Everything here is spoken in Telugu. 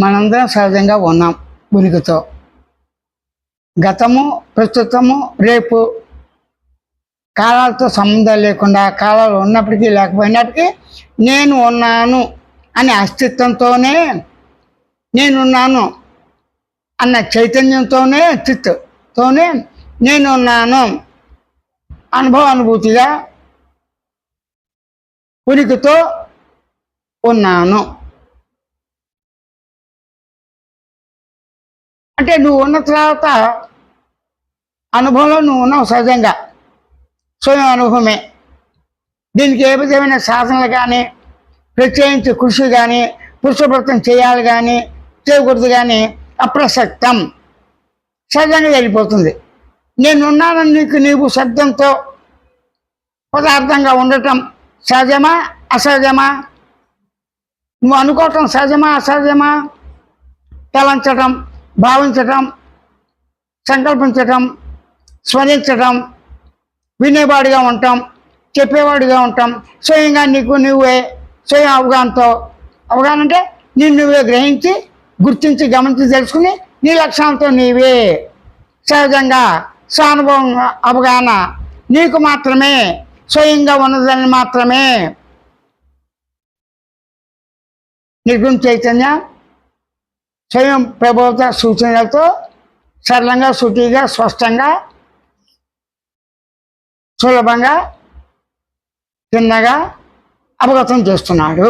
మనందరం సహజంగా ఉన్నాం ఉనికితో గతము ప్రస్తుతము రేపు కాలాలతో సంబంధం లేకుండా కాలాలు ఉన్నప్పటికీ లేకపోయినప్పటికీ నేను ఉన్నాను అనే అస్తిత్వంతోనే నేనున్నాను అన్న చైతన్యంతోనే చిత్తతోనే నేనున్నాను. అనుభవ అనుభూతిగా ఉనికితో ఉన్నాను. అంటే నువ్వు ఉన్న తర్వాత అనుభవంలో నువ్వు ఉన్నావు సహజంగా. స్వయం అనుభవమే. దీనికి ఏ విధమైన సాధనలు కానీ ప్రత్యేకించి కృషి కానీ పురుషవ్రతం చేయాలి కానీ చేయకూడదు కానీ అప్రసక్తం. సహజంగా వెళ్ళిపోతుంది నేనున్నానని నీకు నీవు శబ్దంతో పదార్థంగా ఉండటం సహజమా అసహజమా? నువ్వు అనుకోవటం సహజమా అసహజమా? తలంచటం భావించటం సంకల్పించటం స్మరించటం వినేవాడిగా ఉంటాం చెప్పేవాడిగా ఉంటాం. స్వయంగా నీకు నువ్వే స్వయం అవగాహనతో అవగాహన అంటే నిన్ను నువ్వే గ్రహించి గుర్తించి గమనించి తెలుసుకుని నీ లక్ష్యాలతో నీవే. సహజంగా స్వానుభవం అవగాహన నీకు మాత్రమే స్వయంగా ఉన్నదని మాత్రమే. నిర్గుణ చైతన్య స్వయం ప్రభుత్వ సూచనలతో సరళంగా సుఖీగా స్పష్టంగా సులభంగా చిన్నగా అవగతం చేస్తున్నాడు.